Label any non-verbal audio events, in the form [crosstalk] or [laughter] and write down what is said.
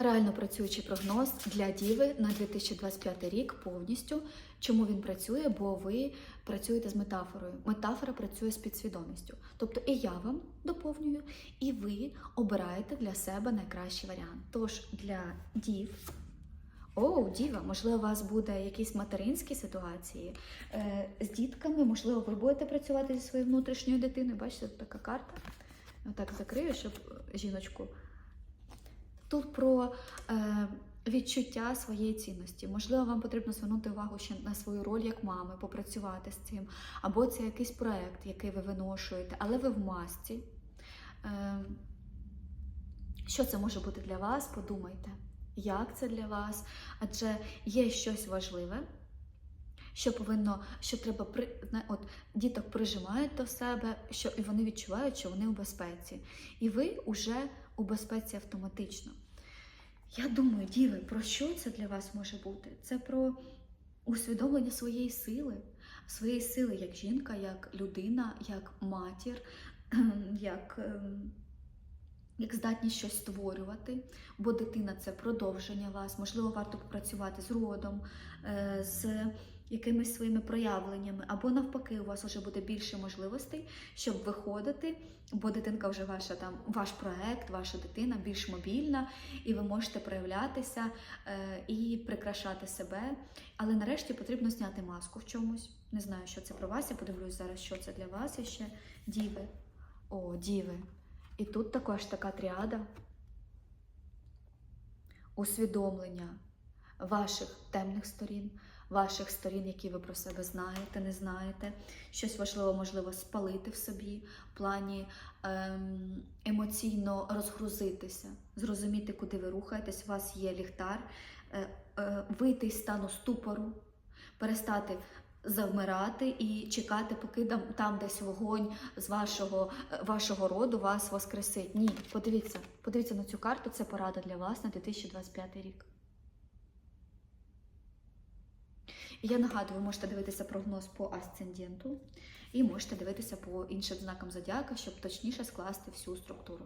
Реально працюючий прогноз для Діви на 2025 рік повністю. Чому він працює? Бо ви працюєте з метафорою. Метафора працює з підсвідомістю. Тобто і я вам доповнюю, і ви обираєте для себе найкращий варіант. Тож для дів. О, діва, можливо, у вас буде якісь материнські ситуації е, з дітками, можливо, ви будете працювати зі своєю внутрішньою дитиною. Бачите, така карта. Отак закрию, щоб жіночку. Тут про е, відчуття своєї цінності. Можливо, вам потрібно звернути увагу ще на свою роль як мами, попрацювати з цим. Або це якийсь проект, який ви виношуєте, але ви в масці. Е, що це може бути для вас? Подумайте, як це для вас? Адже є щось важливе, що повинно, що треба при от діток прижимають до себе, що і вони відчувають, що вони у безпеці. І ви вже у безпеці автоматично. Я думаю, діви, про що це для вас може бути? Це про усвідомлення своєї сили, своєї сили як жінка, як людина, як матір, [clears throat] як, ем, як здатність щось створювати, бо дитина це продовження вас. Можливо, варто попрацювати з родом, е, з якимись своїми проявленнями, або навпаки, у вас вже буде більше можливостей, щоб виходити, бо дитинка вже ваша там, ваш проект, ваша дитина більш мобільна, і ви можете проявлятися е, і прикрашати себе. Але нарешті потрібно зняти маску в чомусь. Не знаю, що це про вас. Я подивлюсь зараз, що це для вас іще. Діви. О, діви. І тут також така тріада усвідомлення ваших темних сторін, ваших сторін, які ви про себе знаєте, не знаєте. Щось важливо, можливо, спалити в собі, в плані ем, емоційно розгрузитися, зрозуміти, куди ви рухаєтесь. У вас є ліхтар, е, е, вийти із стану ступору, перестати. Завмирати і чекати, поки там, там десь вогонь з вашого, е, вашого роду вас воскресить. Ні, подивіться, подивіться на цю карту, це порада для вас на 2025 рік. Я нагадую, ви можете дивитися прогноз по асценденту і можете дивитися по іншим знакам зодіака, щоб точніше скласти всю структуру.